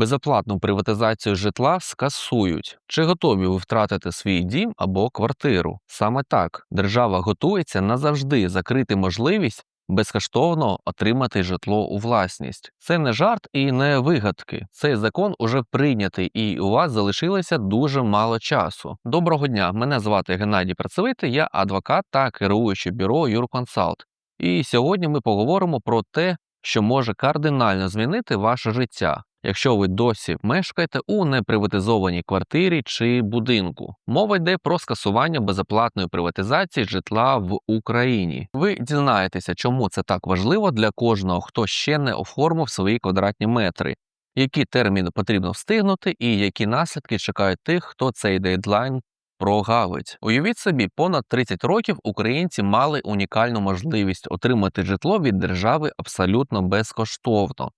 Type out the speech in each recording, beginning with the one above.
Безоплатну приватизацію житла скасують. Чи готові ви втратити свій дім або квартиру? Саме так держава готується назавжди закрити можливість безкоштовно отримати житло у власність. Це не жарт і не вигадки. Цей закон уже прийнятий, і у вас залишилося дуже мало часу. Доброго дня! Мене звати Геннадій Працевитий, я адвокат та керуючий бюро Юрконсалт. І сьогодні ми поговоримо про те, що може кардинально змінити ваше життя. Якщо ви досі мешкаєте у неприватизованій квартирі чи будинку, мова йде про скасування безоплатної приватизації житла в Україні. Ви дізнаєтеся, чому це так важливо для кожного, хто ще не оформив свої квадратні метри, які терміни потрібно встигнути, і які наслідки чекають тих, хто цей дедлайн прогавить. Уявіть собі, понад 30 років українці мали унікальну можливість отримати житло від держави абсолютно безкоштовно.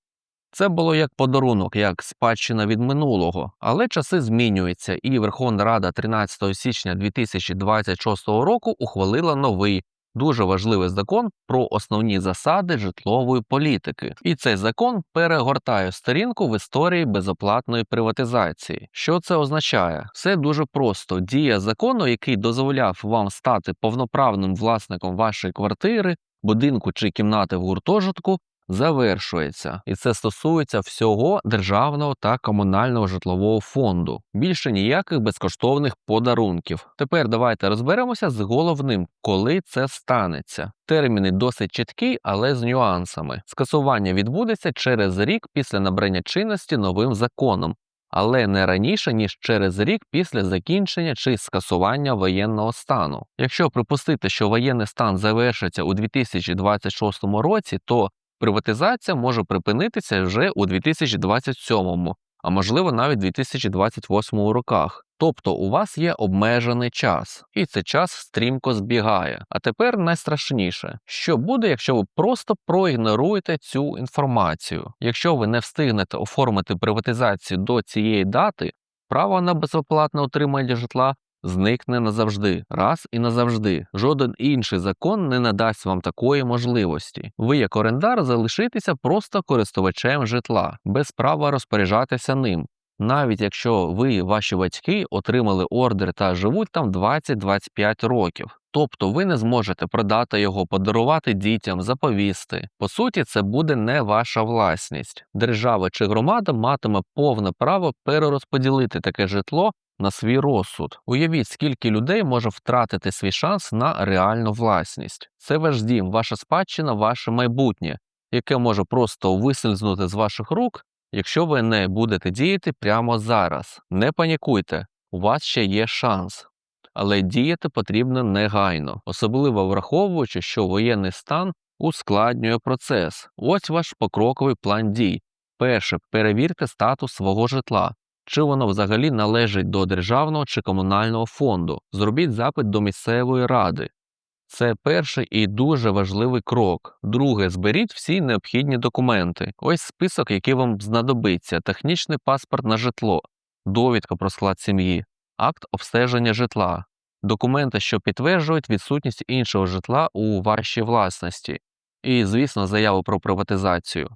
Це було як подарунок, як спадщина від минулого, але часи змінюються, і Верховна Рада 13 січня 2026 року ухвалила новий дуже важливий закон про основні засади житлової політики. І цей закон перегортає сторінку в історії безоплатної приватизації. Що це означає? Все дуже просто. Дія закону, який дозволяв вам стати повноправним власником вашої квартири, будинку чи кімнати в гуртожитку завершується, і це стосується всього державного та комунального житлового фонду. Більше ніяких безкоштовних подарунків. Тепер давайте розберемося з головним, коли це станеться. Терміни досить чіткі, але з нюансами. Скасування відбудеться через рік після набрання чинності новим законом. Але не раніше ніж через рік після закінчення чи скасування воєнного стану. Якщо припустити, що воєнний стан завершиться у 2026 році, то приватизація може припинитися вже у 2027, а можливо навіть 2028 роках. Тобто у вас є обмежений час, і цей час стрімко збігає. А тепер найстрашніше, що буде, якщо ви просто проігноруєте цю інформацію. Якщо ви не встигнете оформити приватизацію до цієї дати, право на безоплатне отримання житла зникне назавжди, раз і назавжди. Жоден інший закон не надасть вам такої можливості. Ви, як орендар, залишитеся просто користувачем житла, без права розпоряджатися ним. Навіть якщо ви, ваші батьки, отримали ордер та живуть там 20-25 років. Тобто ви не зможете продати його, подарувати дітям, заповісти. По суті, це буде не ваша власність. Держава чи громада матиме повне право перерозподілити таке житло на свій розсуд. Уявіть, скільки людей може втратити свій шанс на реальну власність. Це ваш дім, ваша спадщина, ваше майбутнє, яке може просто вислизнути з ваших рук, якщо ви не будете діяти прямо зараз. Не панікуйте, у вас ще є шанс. Але діяти потрібно негайно, особливо враховуючи, що воєнний стан ускладнює процес. Ось ваш покроковий план дій. Перше, перевірте статус свого житла чи воно взагалі належить до державного чи комунального фонду. Зробіть запит до місцевої ради. Це перший і дуже важливий крок. Друге, зберіть всі необхідні документи. Ось список, який вам знадобиться: технічний паспорт на житло, довідка про склад сім'ї, акт обстеження житла, документи, що підтверджують відсутність іншого житла у вашій власності, і, звісно, заяву про приватизацію.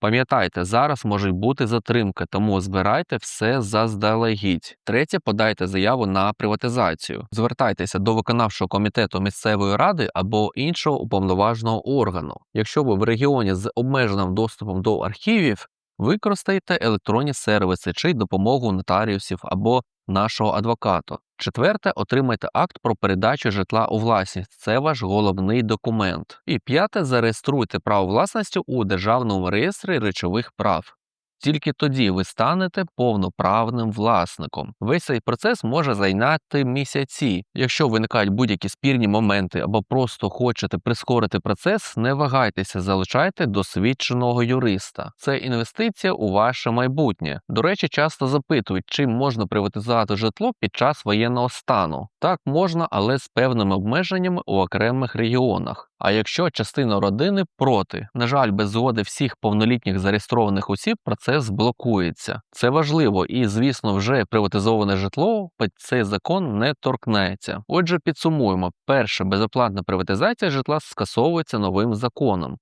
Пам'ятайте, зараз можуть бути затримки, тому збирайте все заздалегідь. Третє, подайте заяву на приватизацію. Звертайтеся до виконавчого комітету місцевої ради або іншого уповноваженого органу. Якщо ви в регіоні з обмеженим доступом до архівів, використайте електронні сервіси чи допомогу нотаріусів або нашого адвоката. Четверте, отримайте акт про передачу житла у власність. Це ваш головний документ. І п'яте, зареєструйте право власності у державному реєстрі речових прав. Тільки тоді ви станете повноправним власником. Весь цей процес може зайняти місяці. Якщо виникають будь-які спірні моменти або просто хочете прискорити процес, не вагайтеся, залишайте досвідченого юриста. Це інвестиція у ваше майбутнє. До речі, часто запитують, чим можна приватизувати житло під час воєнного стану. Так можна, але з певними обмеженнями у окремих регіонах. А якщо частина родини проти, на жаль, без згоди всіх повнолітніх зареєстрованих осіб процес блокується. Це важливо і, звісно, вже приватизоване житло цей закон не торкнеться. Отже, підсумуємо: перша безоплатна приватизація житла скасовується новим законом.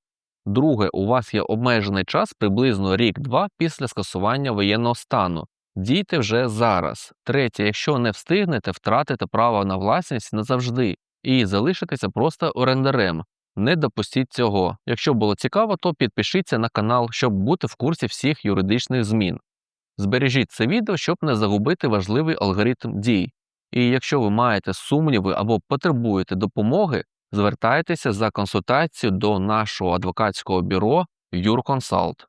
Друге, у вас є обмежений час приблизно рік-два після скасування воєнного стану. Дійте вже зараз. Третє, якщо не встигнете, втратите право на власність назавжди і залишитеся просто орендарем. Не допустіть цього. Якщо було цікаво, то підпишіться на канал, щоб бути в курсі всіх юридичних змін. Збережіть це відео, щоб не загубити важливий алгоритм дій. І якщо ви маєте сумніви або потребуєте допомоги, звертайтеся за консультацією до нашого адвокатського бюро Юрконсалт.